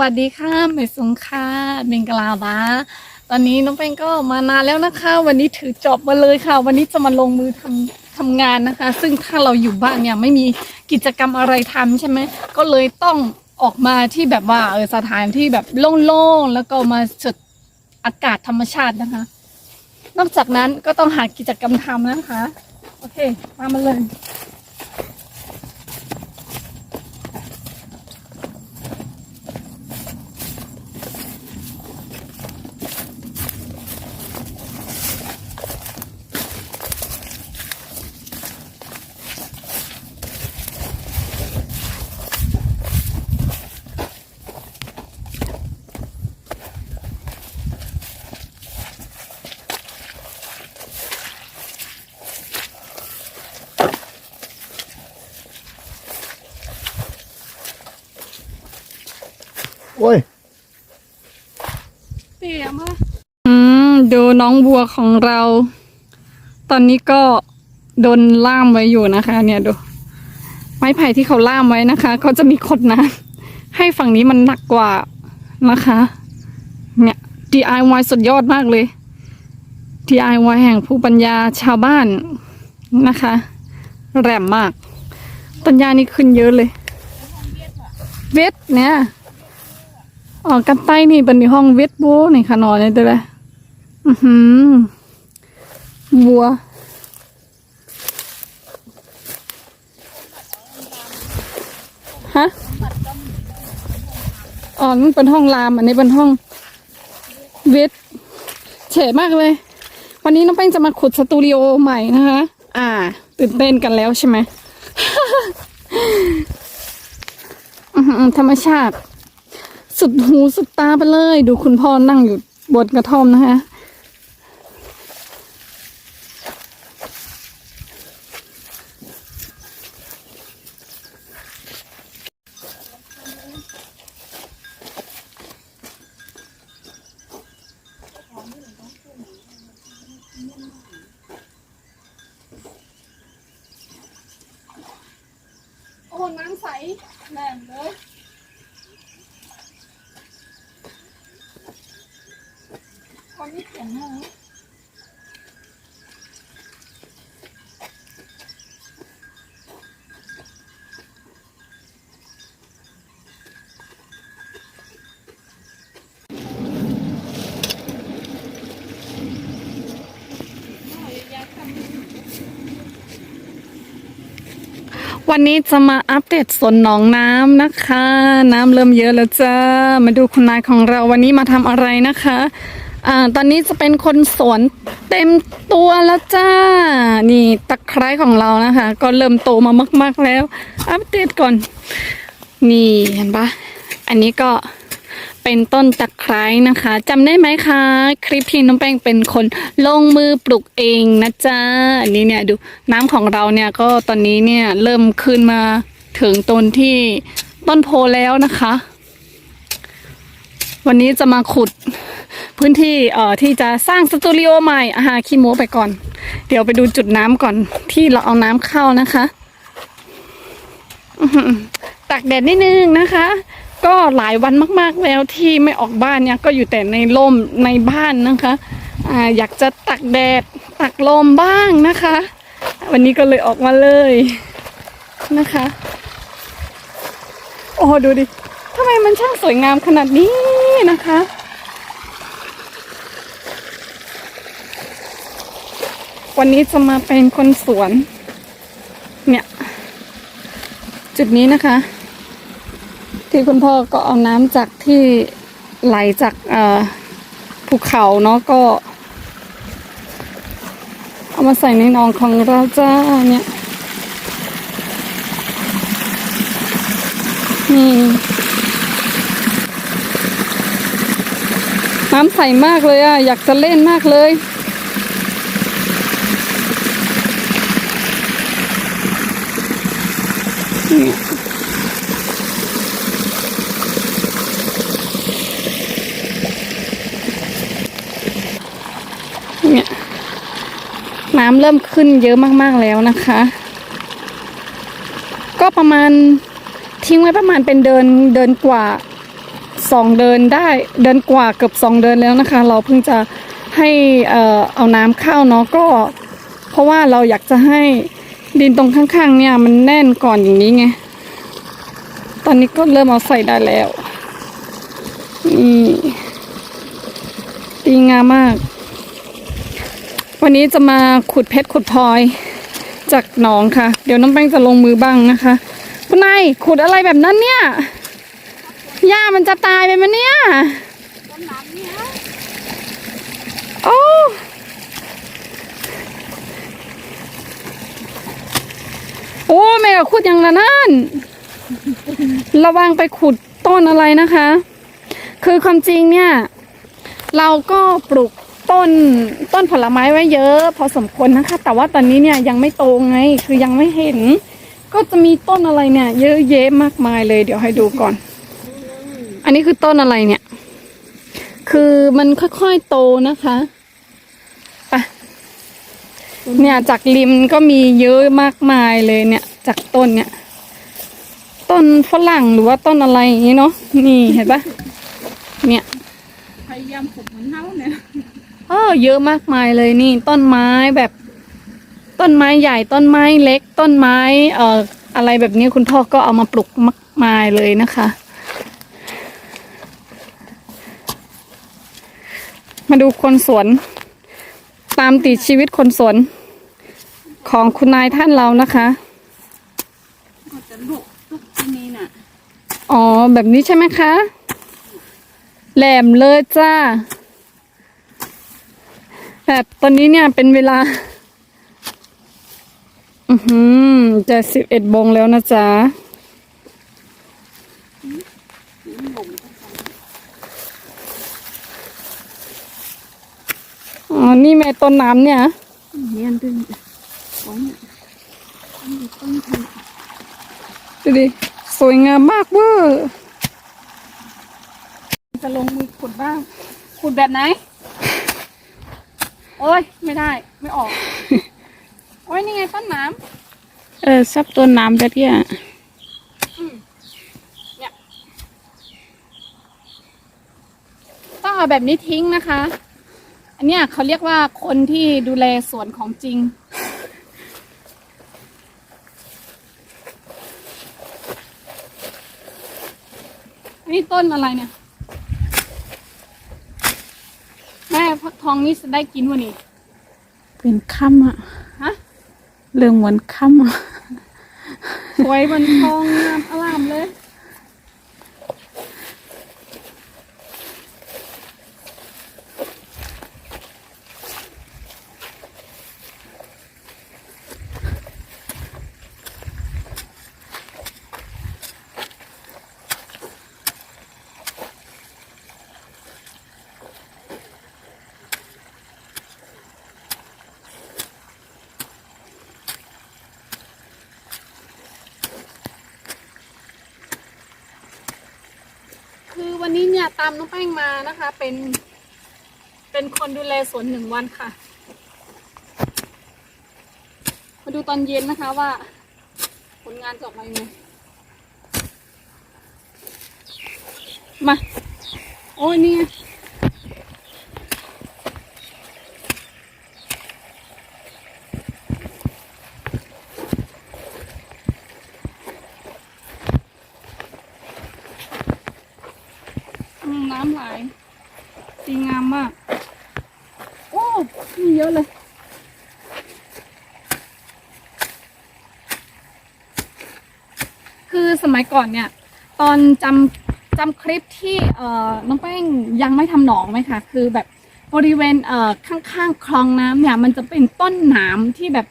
วัสดีค่ะเมสุงค่ะเบงกลาบาตอนนี้น้องแป้งก็มานานแล้วนะคะ วันนี้ถือจอบมาเลยค่ะ วันนี้จะมาลงมือทำทำงานนะคะ ซึ่งถ้าเราอยู่บ้านเนี่ยไม่มีกิจกรรมอะไรทำใช่ไหมก็เลยต้องออกมาที่แบบว่าเออสถานที่แบบโล่งๆแล้วก็มาสุดอากาศธรรมชาตินะคะ นอกจากนั้นก็ต้องหากิจกรรมทำนะคะ โอเค มามาเลย โอ้ย เปียมากอืม ดู น้องบัวของเรา ตอนนี้ก็โดนล่ามไว้อยู่นะคะ เนี่ยดู ไม้ไผ่ที่เขาล่ามไว้นะคะ ก็จะมีขดน้ำให้ฝั่งนี้มันหนักกว่านะคะ เนี่ย DIY สุดยอดมากเลย DIY แห่งภูมิปัญญาชาวบ้านนะคะ แรมมากต้นยานี่ขึ้นเยอะเลย เวทเนี่ยอ๋อกันใต้นี่เป็นห้องเวทโบนี่ค่ะนอนเลยเด้อเลย อือหือบัว ฮะ อ๋อมันเป็นห้องราม อันนี้เป็นห้องเวทเฉะมากเลย วันนี้น้องแป้งจะมาขุดสตูดิโอใหม่นะคะ อ่า ตื่นเต้นกันแล้วใช่ไหมอือหือธรรมชาติ สุดหูสุดตาไปเลย ดูคุณพ่อนั่งอยู่บนกระท่อมนะคะ โอ้ น้ำใสแหลมเลย คนที่เขียนให้ วันนี้จะมาอัปเดตสวนหนองน้ำนะคะ น้ำเริ่มเยอะแล้วจ้ามาดูคุณนายของเราวันนี้มาทำอะไรนะคะอ่าตอนนี้จะเป็นคนสวนเต็มตัวแล้วจ้า นี่ตะไคร้ของเรานะคะ ก็เริ่มโตมามาก ๆแล้ว อัปเดตก่อน นี่เห็นปะอันนี้ก็ เป็นต้นตะไคร้นะคะจำได้ไหมคะ คลิปที่น้องแป้งเป็นคนลงมือปลูกเองนะจ๊ะอันนี้เนี่ยดูน้ำของเราเนี่ยก็ตอนนี้เนี่ยเริ่มขึ้นมาถึงต้นที่ต้นโพแล้วนะคะ วันนี้จะมาขุดพื้นที่เอ่อที่จะสร้างสตูดิโอใหม่อาหาขี้โม้ไปก่อน เดี๋ยวไปดูจุดน้ำก่อนที่เราเอาน้ำเข้านะคะตากแดดนิดนึงนะคะ ก็หลายวันมาก ๆแล้วที่ไม่ออกบ้านเนี่ยก็อยู่แต่ในร่มในบ้านนะคะออยากจะตักแดดตักลมบ้างนะคะ วันนี้ก็เลยออกมาเลยนะคะ โอ้ดูดิทำไมมันช่างสวยงามขนาดนี้นะคะวันนี้จะมาเป็นคนสวน เนี่ย จุดนี้นะคะ ที่คุณพ่อก็เอาน้ำจากที่ไหลจากภูเขาเนาะก็ เอามาใส่ในนองของเราจ้าเนี่ยนี่น้ำใสมากเลยอะอยากจะเล่นมากเลยนี่ เนี่ย น้ำเริ่มขึ้นเยอะมากๆแล้วนะคะ ก็ประมาณทิ้งไว้ประมาณเป็นเดินเดินกว่าสองเดินได้เดินกว่าเกือบสองเดินแล้วนะคะ เราเพิ่งจะให้เอ่อเอาน้ำเข้าเนาะก็ เพราะว่าเราอยากจะให้ดินตรงข้างๆเนี่ยมันแน่นก่อนอย่างนี้ไงตอนนี้ก็เริ่มเอาใส่ได้แล้วนี่ดีงามมาก วันนี้จะมาขุดเพชรขุดพลอยจากหนองค่ะ เดี๋ยวน้องแป้งจะลงมือบ้างนะคะคุณนายขุดอะไรแบบนั้นเนี่ยหญ้ามันจะตายไปไหมเนี่ยโอ้โอ้แม่ก็ขุดอย่างละนั่น ระวังไปขุดต้นอะไรนะคะ คือความจริงเนี่ย เราก็ปลูก ต้นต้นผลไม้ไว้เยอะ พอสมควรนะคะ แต่ว่าตอนนี้เนี่ยยังไม่โตไง คือยังไม่เห็น ก็จะมีต้นอะไรเนี่ย เยอะแยะมากมายเลย เดี๋ยวให้ดูก่อน อันนี้คือต้นอะไรเนี่ย คือมันค่อยๆโตนะคะไปเนี่ยจากริมก็มีเยอะมากมายเลยเนี่ย จากต้นเนี่ย ต้นฝรั่งหรือว่าต้นอะไรอย่างนี้เนาะนี่เห็นปะเนี่ยพยายามขุดเหมือนเท้าเนี่ย เออเยอะมากมายเลยนี่ต้นไม้แบบต้นไม้ใหญ่ต้นไม้เล็ก ต้นไม้เอ่ออะไรแบบนี้คุณพ่อก็เอามาปลูกมากมายเลยนะคะ มาดูคนสวน ตามติดชีวิตคนสวน ของคุณนายท่านเรานะคะก็จะลุกลุกที่นี่น่ะอ๋อแบบนี้ใช่ไหมคะ แหลมเลยจ้า แบบตอนนี้เนี่ยเป็นเวลา อือหือจะสิบเอ็ดโมงแล้วนะจ๊ะอ๋อ นี่แม่ต้นน้ำเนี่ยเนียดึงดูดิ สวยงามมากเวอร์จะลงมือขุดบ้าง ขุดแบบไหน โอ้ยไม่ได้ ไม่ออก โอ้ยนี่ไงต้นน้เออซับต้นน้ำแบบเนี้ยำเนี่ยต้องเอาแบบนี้ทิ้งนะคะ อันเนี้ยเขาเรียกว่าคนที่ดูแลสวนของจริงอันนี้ต้นอะไรเนี่ย แม่พักท องนี่จะได้กินวันนี้เป็นค่ำอะฮะ เรื่องเหมือนค่ำอะสวยบนทองงามอลามเลยคือวันนี้เนี่ยตามน้องแป้งมานะคะ เป็น เป็นคนดูแลสวนหนึ่งวันค่ะ มาดูตอนเย็นนะคะว่า ผลงานจะออกมายังไงมา โอ้ยนี่ไงอืมน้ำไหลดีงามมาก โอ้มีเยอะเลย คือสมัย ก่อนเนี่ย ตอนจำจำคลิปที่เอ่อน้องแป้งยังไม่ทำหนองไหมคะคือแบบบริเวณเอ่อข้างๆคลองน้ำเนี่ย มันจะเป็นต้นหนามที่แบบ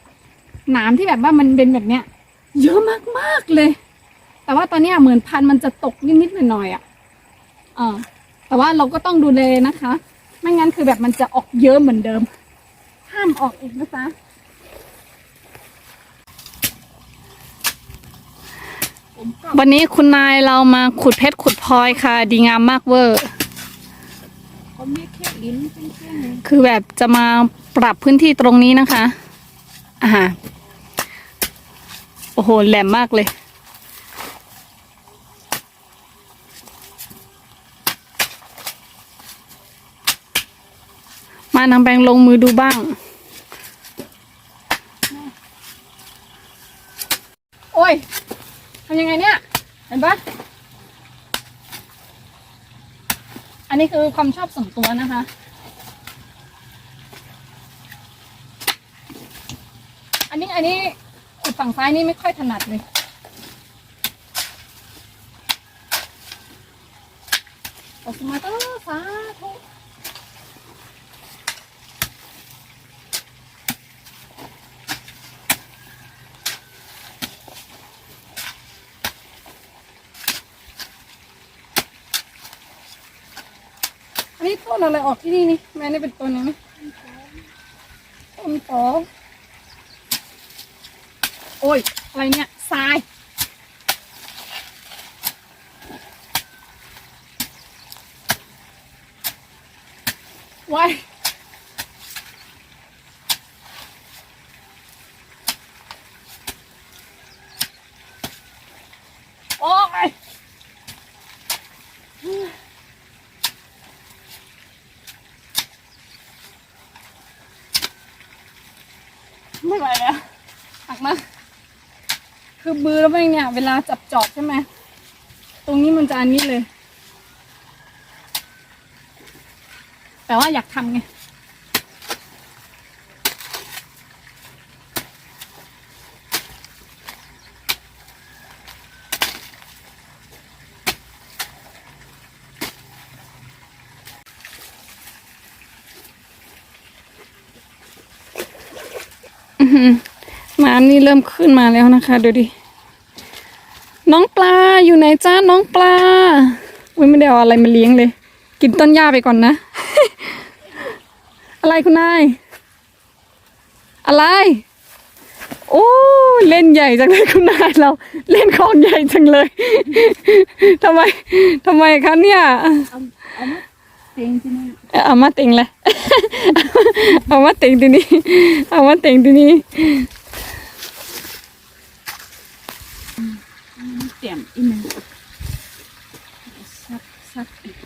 หนามที่แบบว่ามันเป็นแบบเนี้ย เยอะมากๆเลย แต่ว่าตอนเนี้ยเหมือนพันธุ์มันจะตกนิดๆหน่อยๆอะเออแต่ว่าเราก็ต้องดูแลนะคะ ไม่งั้นคือแบบมันจะออกเยอะเหมือนเดิม ห้ามออกอีกนะจ๊ะ วันนี้คุณนายเรามาขุดเพชรขุดพลอยค่ะ ดีงามมากเวอร์ คือแบบจะมาปรับพื้นที่ตรงนี้นะคะอ่าโอ้โห แหลมมากเลย มานางแบงลงมือดูบ้างำยังไงเนี่ย เห็นปะอันนี้คือความชอบส่วนตัวนะคะ อันนี้อันนี้ขุดฝั่งซ้ายนี่ไม่ค่อยถนัดเลยขอบคุณมาเตอร์สาธุ อันนี้ต้นอะไรออกที่นี่นี่แม่นี่เป็นต้นนี้ไหมต้นตอโอ้ยอะไรเนี่ยทรายว้ายโอ้ยไม่ไหวแล้วหักมา คือมือแล้วเองเนี่ย เวลาจับจอบใช่ไหม ตรงนี้มันจะอันนี้เลย แต่ว่าอยากทำไง น้ำนี่เริ่มขึ้นมาแล้วนะคะ ดูดิ น้องปลาอยู่ไหนจ้าน้องปลาอุ้ยไม่ได้เอาอะไรมาเลี้ยงเลย กินต้นหญ้าไปก่อนนะ อะไรคุณนาย อะไร โอ้ยเล่นใหญ่จังเลยคุณนายเรา เล่นของใหญ่จังเลย ทำไมทำไมคะเนี่ยเอาเอามาเตียงที่นี่เอามาติงเลย เอามาติงทีนี้เอามาติงทีนี้ เตียม อีกหนึ่งซักซักอีก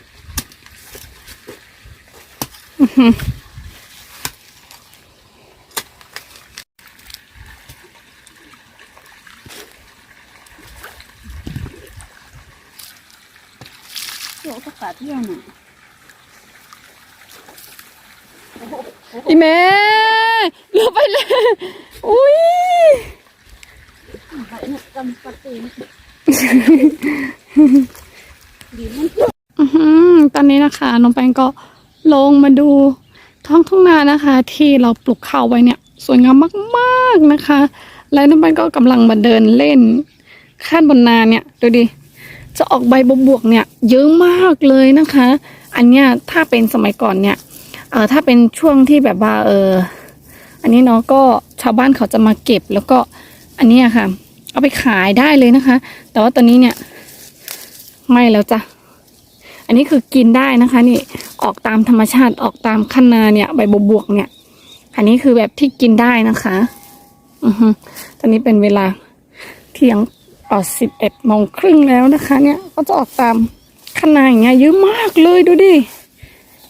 โยกประกาศเที่ยวหน่อยอีเมลงไปเลยอุ้ยไปเนี่ยกำปะเตียงดีมันอื้อหือ ตอนนี้นะคะน้องแปงก็ลงมาดูท้องทุ่งนานะคะ ที่เราปลูกข้าวไว้เนี่ย สวยงามมากๆนะคะ และน้องแปงก็กำลังมาเดินเล่นข้านบนนาเนี่ยดูดิจะออกใบบวบๆเนี่ย เยอะมากเลยนะคะ อันเนี้ยถ้าเป็นสมัยก่อนเนี่ยเออถ้าเป็นช่วงที่แบบว่าเอออันนี้เนาะก็ชาวบ้านเขาจะมาเก็บแล้วก็อันนี้ค่ะ เอาไปขายได้เลยนะคะ แต่ว่าตอนนี้เนี่ย ไม่แล้วจ้ะ อันนี้คือกินได้นะคะ นี่ออกตามธรรมชาติออกตามคันนาเนี่ย ใบบวกเนี่ย อันนี้คือแบบที่กินได้นะคะ อือฮึตอนนี้เป็นเวลาเที่ยงอ่อสิบเอ็ดโมงครึ่งแล้วนะคะ เนี่ยก็จะออกตามคันนาอย่างเงี้ยเยอะมากเลยดูดิ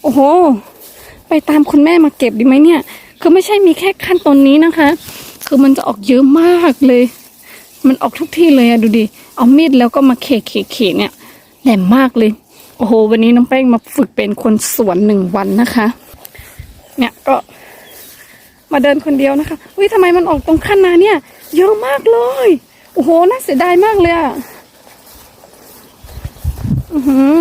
โอ้โห ไปตามคุณแม่มาเก็บดีไหมเนี่ย คือไม่ใช่มีแค่ขั้นตอนนี้นะคะ คือมันจะออกเยอะมากเลย มันออกทุกที่เลยอะดูดิ เอามีดแล้วก็มาเขกเขกเขกเนี่ยแหลมมากเลย โอ้โห วันนี้น้องแป้งมาฝึกเป็นคนสวนหนึ่งวันนะคะ เนี่ยก็มาเดินคนเดียวนะคะอุ้ยทำไมมันออกตรงขั้นนาเนี่ย เยอะมากเลย โอ้โห น่าเสียดายมากเลยอะอือหือ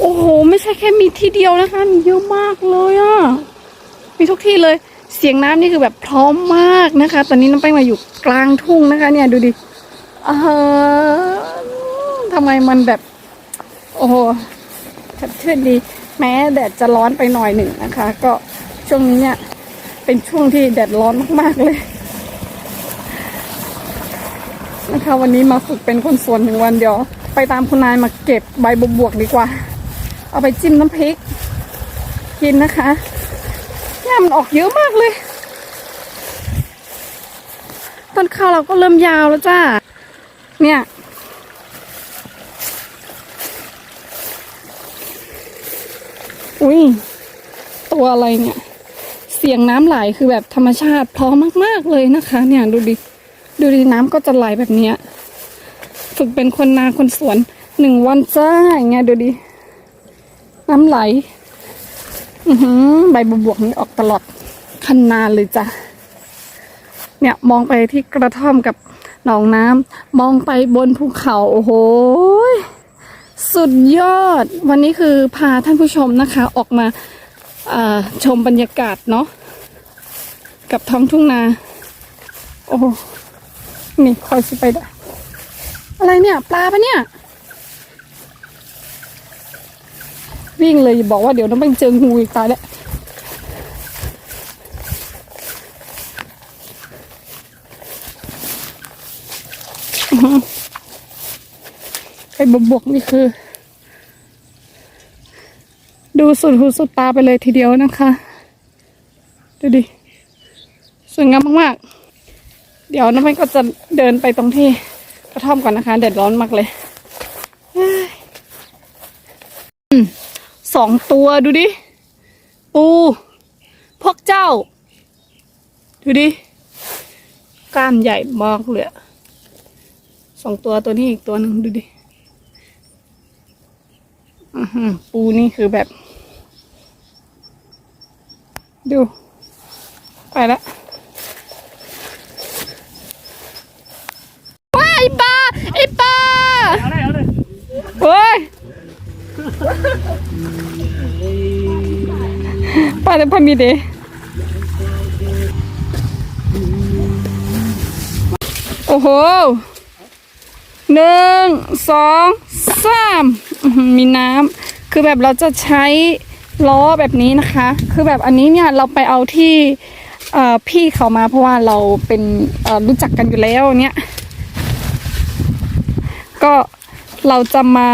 โอ้โห ไม่ใช่แค่มีที่เดียวนะคะ มีเยอะมากเลยอะ่ะมีทุกที่เลย เสียงน้ำนี่คือแบบพร้อมมากนะคะ ตอนนี้น้องแป้งมาอยู่กลางทุ่งนะคะ เนี่ยดูดิอ่าทำไมมันแบบ โอ้โหชัดชื่นดี แม้แดดจะร้อนไปหน่อยหนึ่งนะคะ ก็ช่วงนี้เนี่ย เป็นช่วงที่แดดร้อนมากๆเลยนะคะวันนี้มาฝึกเป็นคนสวนหนึ่งวันเดียว ไปตามคุณนายมาเก็บใบบวบๆดีกว่า เอาไปจิ้มน้ำพริก กินนะคะ เนี่ยมันออกเยอะมากเลย ต้นข้าวเราก็เริ่มยาวแล้วจ้า เนี่ย อุ้ย ตัวอะไรเนี่ย เสียงน้ำไหลคือแบบธรรมชาติพร้อมมากๆเลยนะคะ เนี่ยดูดิ ดูดิน้ำก็จะไหลแบบเนี้ย ฝึกเป็นคนนาคนสวนหนึ่งวันจ้าอย่างเงี้ยดูดิ น้ำไหล ใบบวบกนี่ออกตลอดคันนาเลยจ้ะ เนี่ยมองไปที่กระท่อมกับหนองน้ำมองไปบนภูเขาโอ้โหสุดยอด วันนี้คือพาท่านผู้ชมนะคะ ออกมาาชมบรรยากาศเนาะกับท้องทุ่งนา โอ้โหนี่คอยสิไปได้อะไรเนี่ย ปลาปะเนี่ย วิ่งเลยบอกว่าเดี๋ยวน้องไปเจองูอีกตายแล้วไอ้บบวกนี่คือ ดูสุดหูสุดตาไปเลยทีเดียวนะคะ ดูดิสวยงามมากๆ เดี๋ยวน้องไม่ก็จะเดินไปตรงที่กระท่อมก่อนนะคะ เด็ดร้อนมากเลย สองตัวดูดิ ปู พวกเจ้า ดูดิ กล้ามใหญ่มากเลยอะสองตัวตัวนี้อีกตัวหนึ่งดูดิอื้อหือปูนี่คือแบบ ดู ไปละว้ายปลาไอ้ปลาเฮ้ย ปลาแต่พอมีเดโอ้โหหนึ่งสองสามมีน้ำคือแบบเราจะใช้ล้อแบบนี้นะคะ คือแบบอันนี้เนี่ยเราไปเอาที่พี่เขามาเพราะว่าเราเป็นรู้จักกันอยู่แล้วเนี่ย ก็เราจะมา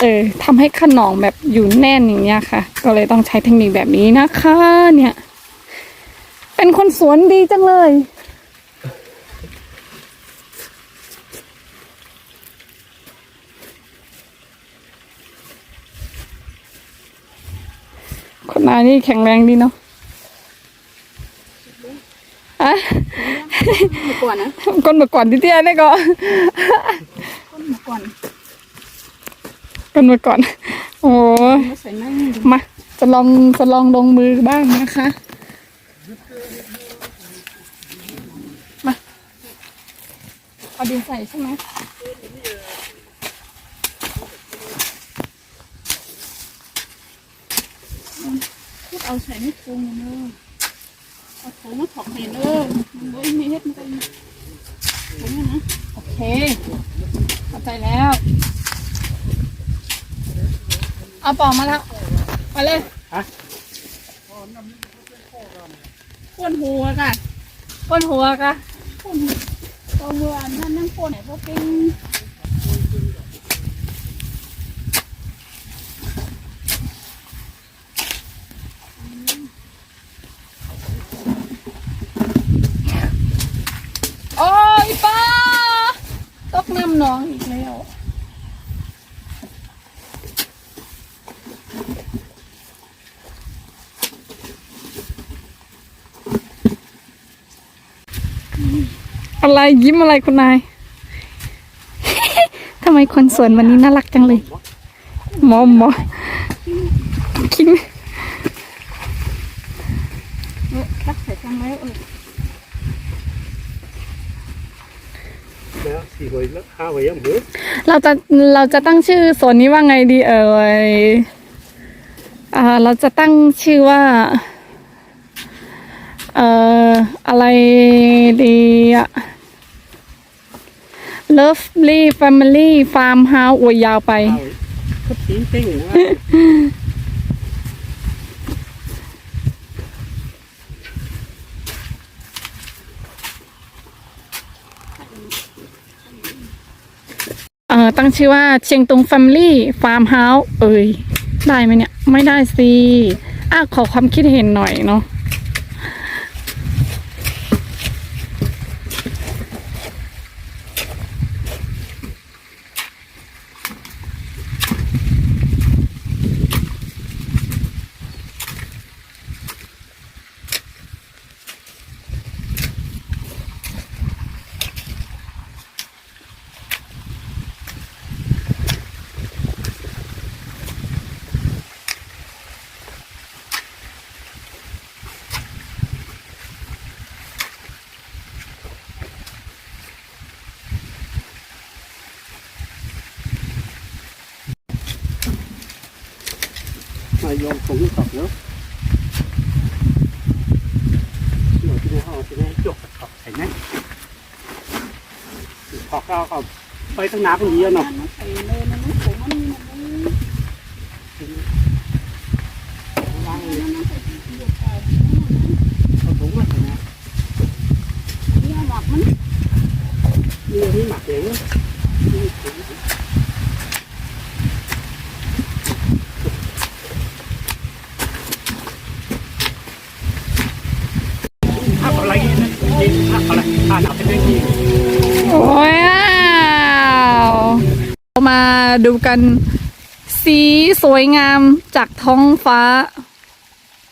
เออทำให้ขนองแบบอยู่แน่นอย่างเงี้ยค่ะ ก็เลยต้องใช้เทคนิคแบบนี้นะคะ เนี่ย เป็นคนสวนดีจังเลย คนนายนี่แข็งแรงดีเนาะอะเมื่อก่อนนะก้นมาก่อนที่เตี้ยนี่ก็ต้นเมื่อก่อน ก้นมาก่อน โอ้ยไม่ใส่นั่งมา จะลองจะลองลงมือบ้างนะคะ มา เอาดินใส่ใช่ไหมเอาใส่ไม่คงเนอะเอาถุงมาถอกเห็นเออมันไม่มีเฮ็ดมันก็ถุงนะ โอเคเข้าใจแล้ว เอาปอกมาแล้วมาเลยพ่นหัวค่ะก้นหัวกะพ่นตัวเมื่อนั่นนั่งพ่นไหนพวกเป็นโอ้ยป้าตกน้ำหนอง อีกแล้วอะไรยิ้มอะไรคุณนาย ทำไมคนสวนวันนี้น่ารักจังเลยหมอหมอคิดไหมเออรักใส่จังไหมเออ Dạ, thì hồi nó hao hồi em bữa เราจะเราจะตั้งชื่อสวนนี้ว่าไงดีเอ่ยอ่า เราจะตั้งชื่อว่า เอ่อ อะไรดีอะ Lovely Family Farmhouse อวยยาวไป hao ấy có chín cái ngủ á เอ่อ ตั้งชื่อว่าเชียงตุง Family Farmhouse เอ่ยได้ไหมเนี่ย ไม่ได้สิ อะ ขอความคิดเห็นหน่อยเนาะ ยอมผมตอบเนาะหนูที่ในห้องที่ในจกตอบใส่ไหมพอเข้าก็ไปตั้งน้ำตรงนี้เนาะมันใส่เลยมันไม่ผมมันมันมัน วางเลย มันใส่อยู่เก่า เอาถุงมาใส่นะ เนี่ยหมักมัน นี่นี่หมักเองนี่ถุงถ้าอะไรนะถ้าอะไรถ้าหนักเป็นเรื่องที่ ว้าวเรามาดูกันสีสวยงามจากท้องฟ้า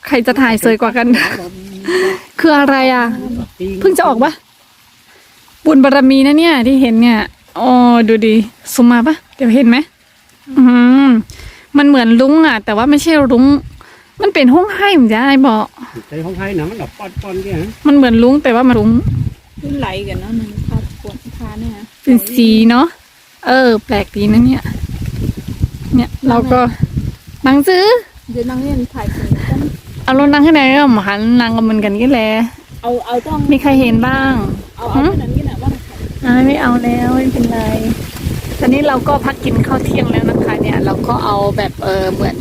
ใครจะถ่ายสวยกว่ากัน คืออะไรอะ เพิ่งจะออกปะบุญบารมีนะเนี่ย ที่เห็นเนี่ยอ๋อดูดีซูมมาปะเดี๋ยวเห็นไหมอืมมันเหมือนลุงอะ แต่ว่าไม่ใช่ลุง มันเป็นห้องให้เหมือนกันไอ้บอกใจของไทยนะมันแบบปอนปอนๆแค่นั้นมันเหมือนลุงแต่ว่ามันลุงขึ้นไหลกันเนาะหนึ่งพาปวดพาเนี่ยเป็นสีเนาะเออ แปลกดีนะเนี่ย เนี่ยเราก็หนังซื้อเดี๋ยวนั่งเล่นถ่ายกันเอารถนั่งข้างในก็มาหันนางกับมันกันกี่แหละเอาเอาต้องมีใครเห็นบ้างเอาเอาแค่นั้นนี่แหละว่าอ่าไม่เอาแล้วไม่เป็นไรตอนนี้เราก็พักกินข้าวเที่ยงแล้วนะคะ เนี่ย เราก็เอาแบบเออเหมือน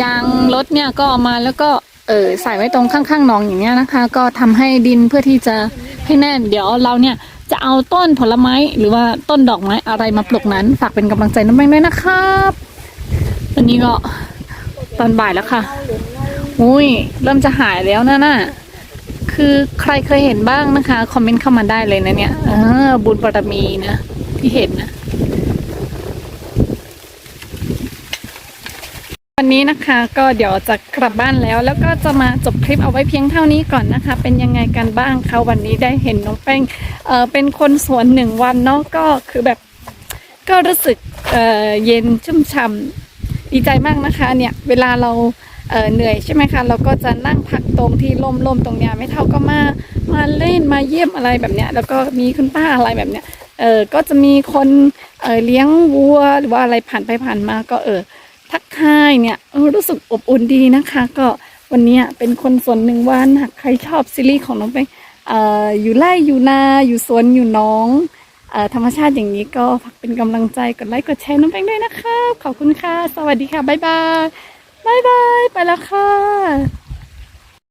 ยางรถเนี่ยก็เอามาแล้วก็เออใส่ไว้ตรงข้างๆหนองอย่างเงี้ยนะคะ ก็ทำให้ดินเพื่อที่จะให้แน่น เดี๋ยวเราเนี่ยจะเอาต้นผลไม้หรือว่าต้นดอกไม้อะไรมาปลูกนั้น ฝากเป็นกำลังใจน้องแบงด้วยนะครับตอนนี้ก็ตอนบ่ายแล้วค่ะอุ้ยเริ่มจะหายแล้วนะน่ะคือใครเคยเห็นบ้างนะคะ คอมเมนต์เข้ามาได้เลยนะเนี่ยเออบุญบารมีนะ ที่เห็นนะ นี้นะคะ ก็เดี๋ยวจะกลับบ้านแล้ว แล้วก็จะมาจบคลิปเอาไว้เพียงเท่านี้ก่อนนะคะ เป็นยังไงกันบ้างคะวันนี้ได้เห็นน้องแป้งเออเป็นคนสวนหนึ่งวันเนาะก็คือแบบก็รู้สึกเออเย็นชุ่มช่ำดีใจมากนะคะเนี่ยเวลาเราเออเหนื่อยใช่ไหมคะเราก็จะนั่งพักตรงที่ร่มๆตรงเนี้ยไม่เท่าก็มามาเล่นมาเยี่ยมอะไรแบบเนี้ย แล้วก็มีคุณป้าอะไรแบบเนี้ยเออก็จะมีคนเเลี้ยงวัวหรือว่าอะไรผ่านไปผ่านมาก็เออ ทักทายเนี่ยรู้สึกอบอุ่นดีนะคะ ก็วันนี้เป็นคนส่วนหนึ่งวันหากใครชอบซีรีส์ของน้องเป้งออยู่ไร่อยู่นาอยู่สวนอยู่น้องอธรรมชาติอย่างนี้ก็ฝากเป็นกำลังใจกดไลค์กดแชร์น้องแป้งด้วยนะคะขอบคุณค่ะ สวัสดีค่ะ บ๊ายบาย บ๊ายบาย ไปแล้วค่ะ